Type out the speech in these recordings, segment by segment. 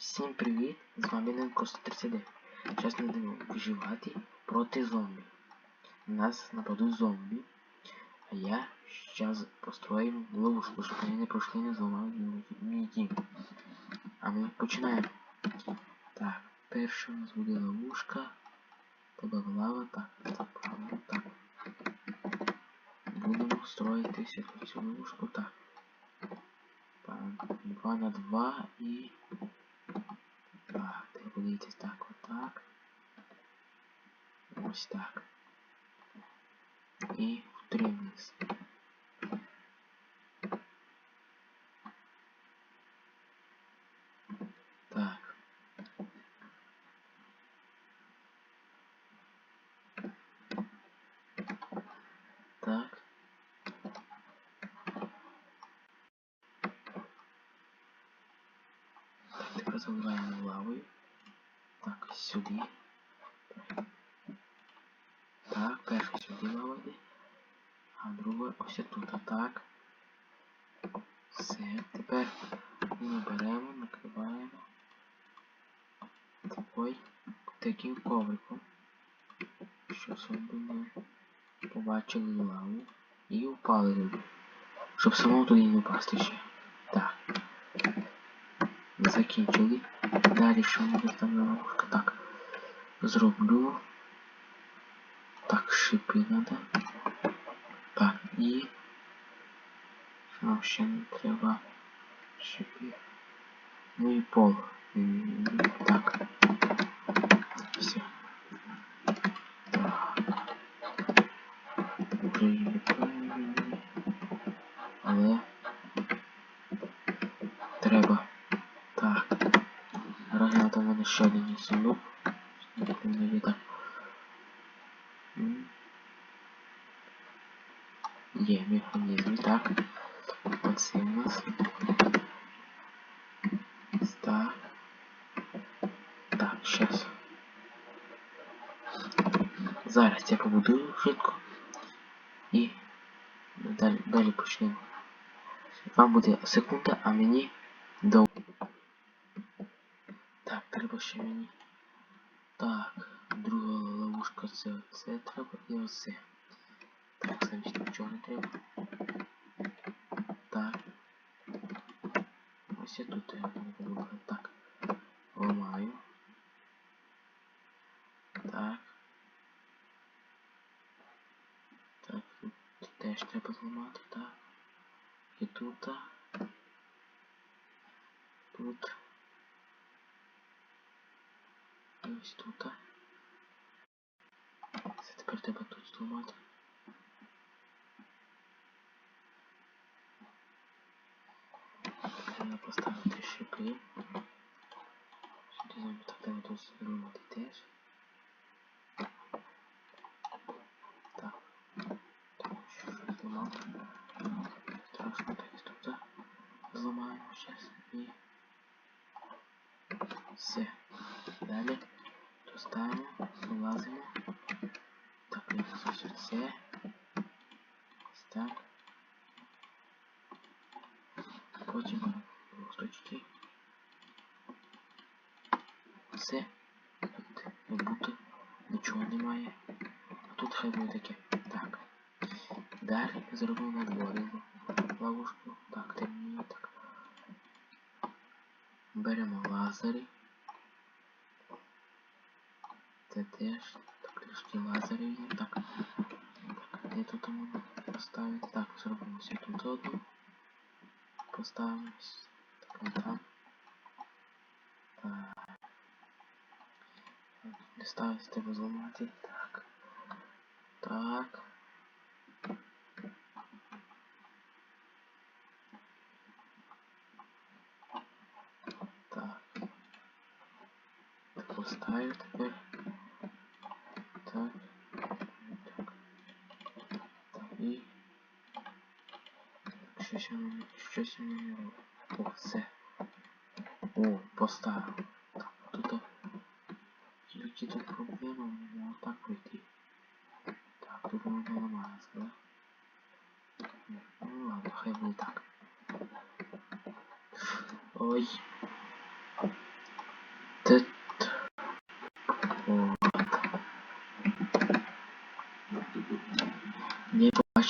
Всім привіт! З вами Ненко 139. Зараз ми будемо виживати проти зомбі. Нас нападуть зомбі. А я зараз построю ловушку, щоб вони не пройшли не зламали мій дім. А ми починаємо. Так, перша у нас буде ловушка. Тебе лава, так, так, правильно, так. Будемо строїти цю ловушку. Так, 2 на 2 і... Так, подивіться так, отак. Ось так. І в три вниз. Так. Так. Так, тепер заливаємо лавою. Сюди. Так, перша сюди йде. А друга ось тут. Так. Все. Тепер ми беремо, накриваємо такой, таким ковриком. Щоб собі не побачили лаву і упали люди. Щоб самому туди не впасти ще. Так. Закінчили. Далі що буде там ловушка? Так. Зроблю. Так, шипи надо. Так, і... Що нам ще не треба? Шипи. Ну і пол. Так. Все. Так. Приліпили. Але... Треба. Так. Зараз там в мене ще один сундук. Не так. Є механізм. Так. Оце у нас. Так. Так, сейчас. Зараз я побудую швидко. І далі, далі почнемо. Вам буде секунда, а мені ловушка це це треба і оце. Так, значить нічого не треба. Так. Ось я тепер треба тут зламати. Треба поставити шипи. Сюди так треба тут зламати теж. Так. Так, що ж зламав. Страшно так і тут зламаємо зараз і все. Далі доставимо, вилазимо. Так, ось це. Ось так. Потім листочки. Все. Тут як будто нічого немає. А тут хай буде таке. Так. Далі зробимо на дворі ловушку. Так, темніє так. Беремо лазери. Це теж так трішки лазерів є. Так. Так, де тут можна поставити? Так, зробимо все тут одну. Поставимо так вон там. Так. Не ставити треба зламати. Так. Так. Так. Так поставив тепер. Так. Так. Так і. Щось воно, щось воно не робить. О, все. О, поставив. Так, тут тільки тут проблема, мені отак пройти. Так, тут воно ламається, да? Ну ладно, хай буде так. Ой.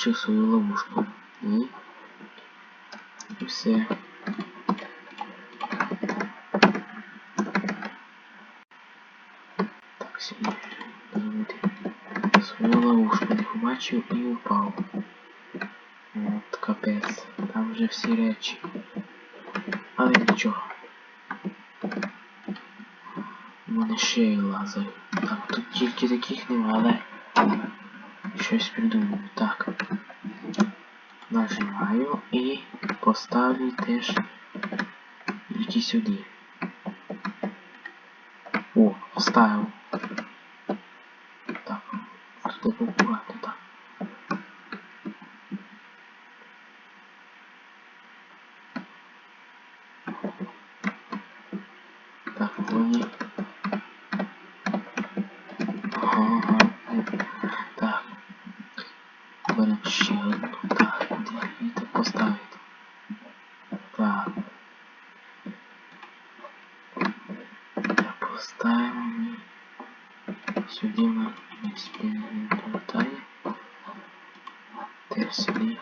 Я побачив свою ловушку. І... І все. Так, сюди. Забути. Свою ловушку не побачив і упав. От капець. Там вже всі речі. Але нічого. У мене ще й лазер. Так, тут тільки таких нема, але щось придумаю. Так. Нажимаю і поставлю теж тільки сюди. О, вставив. Так, туди аккуратно, так. Так, вони. Сюди.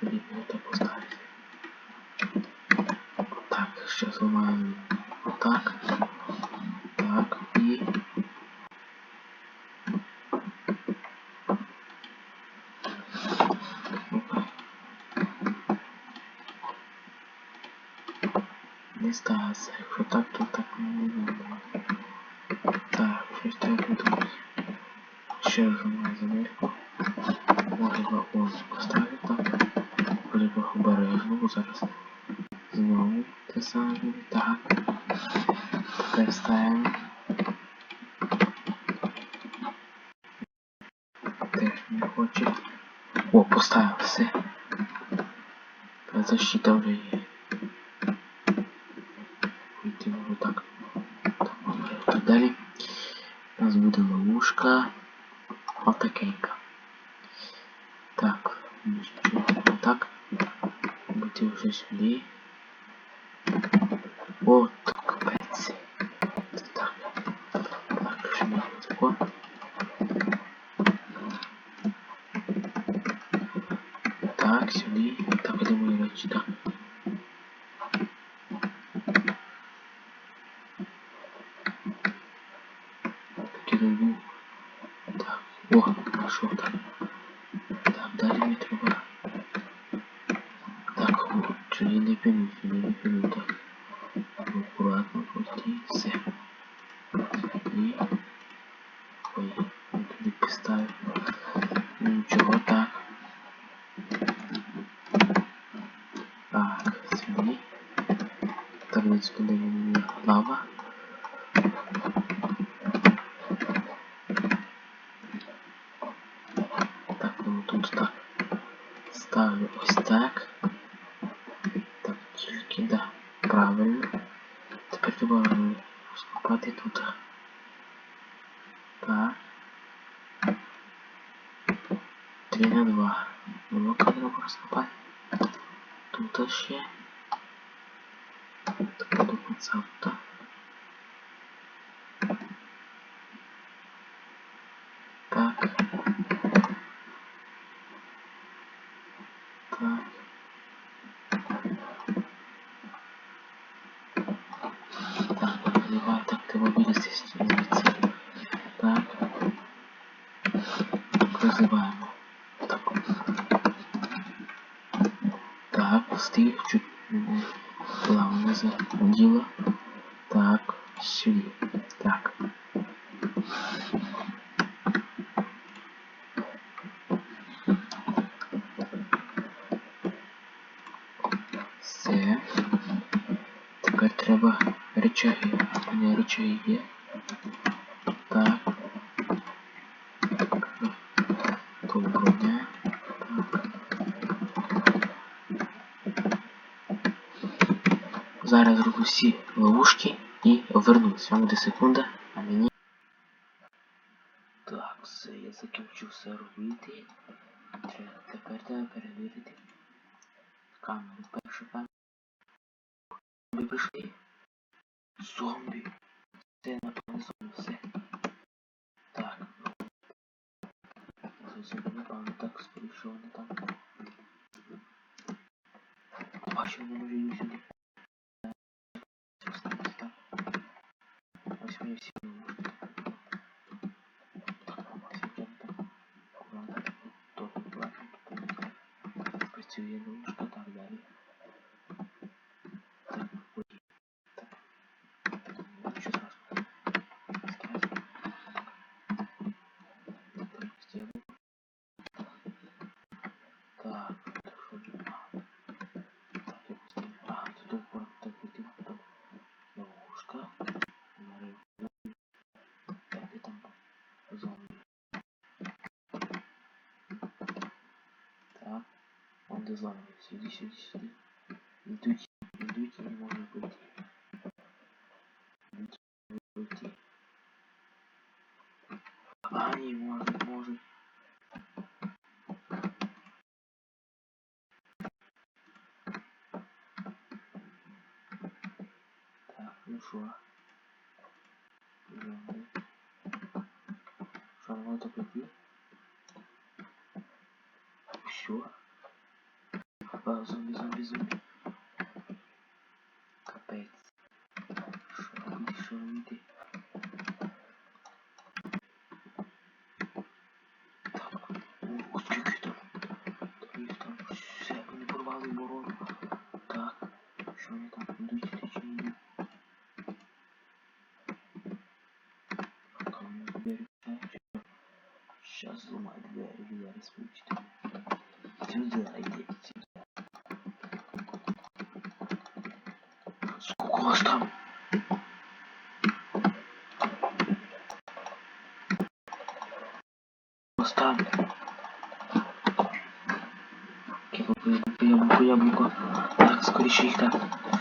Сюди это. Так, сейчас ломаем вот так. Так, и... Не ставиться. Якщо так, то так. Так, щось треба придумати. Ще раз ломаю замірку. Може вагон поставити так. Вроде би обережно, бо зараз знову те саме буде. Так. Тепер ставимо. Теж не хоче. О, поставив все. Та защита вже є. Вийти можу так. Так, обережно. Далі. У нас буде ловушка. Отакенька. Так, ну що, отак. Бути вже сюди. О, так, капець. Це так. Так, що не тако. Так, сюди. Так, де мої речі, так. Так, я був. Так, о, пішов так. Так, далі мені треба. Так, о, сюди не пину, сюди не пину, так. Аккуратно пройти, все. І... Ой, я туди поставив. Ну нічого, так. Так, сюди. Так, десь туди мені лава. Так. Так, тільки, да. Правильно. Тепер треба розкопати тут. Так. Три на два. Блока треба розкопати. Тут ще. Так, до тут. Так. Так, встиг, чуть плавно заділо. Так, сюди. Так. Все. Тепер треба речаги. У мене речаги є. Зараз зроблю ловушки і вернусь. Вам буде секунда, а мені... Так, все, я закінчу все робити. Треба тепер треба перевірити камеру. Першу камеру. зомби прийшли. Зомбі. Все, напевно, зомбі, все. Так. Зомбі, напевно, так сприйшов, не так. Бачу, вони вже сюди. разламывается. сиди, сиди. сюда. идуйте, дуйте, не можно пойти. Дуйте, не можно пойти. А, не может, может. Так, ну что? switched to the light. Сколько вас там? Вас там? Яблоко, яблоко. Так, скорее их там.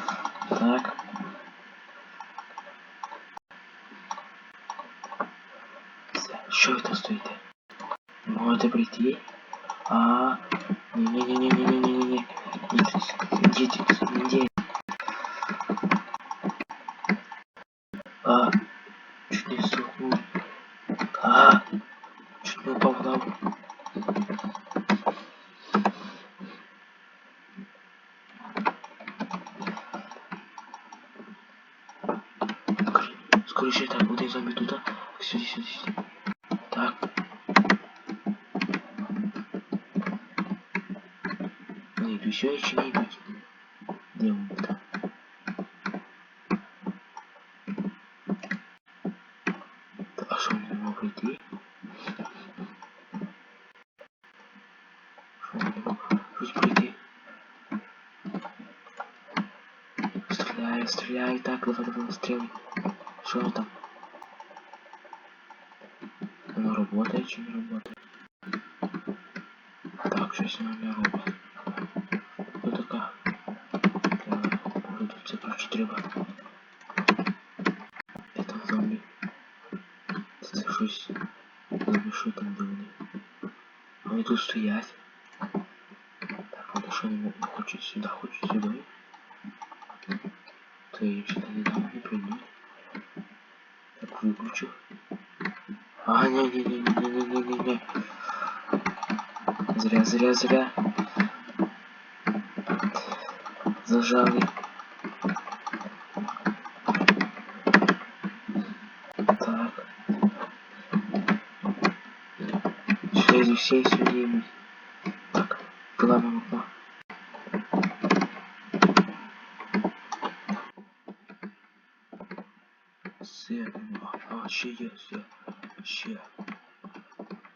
А, чуть не срухнул. А, чуть не упал в лаву. Короче, так, вот эти зомби туда. Сюда, сюда, сюда. Так. Не, еще еще не идите. Где он там? быстрее. Что там? Оно работает, чем работает? Так, что с нами робот? Кто такая? Так, а. буду все короче треба. Это зомби. Слышусь. Запишу там дымный. А вот тут стоять. Так, он а что не хочет сюда, хочет сюда. Ты Зря, зря, зря. Зажали. Так. Что из всей судьи? Так, куда мы окно? Все, вообще есть, все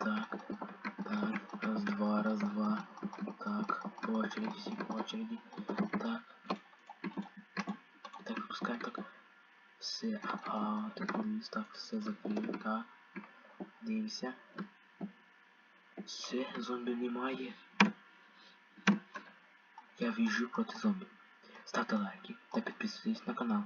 Так, так, раз, два, раз, два. Так, по очереди, все по очереди. Так. Так, пускай так. Все, а, так, вниз, так, все закрили, так. Дивимося. Все, зомбі немає. Я в'їжджу проти зомбі. Ставте лайки та підписуйтесь на канал.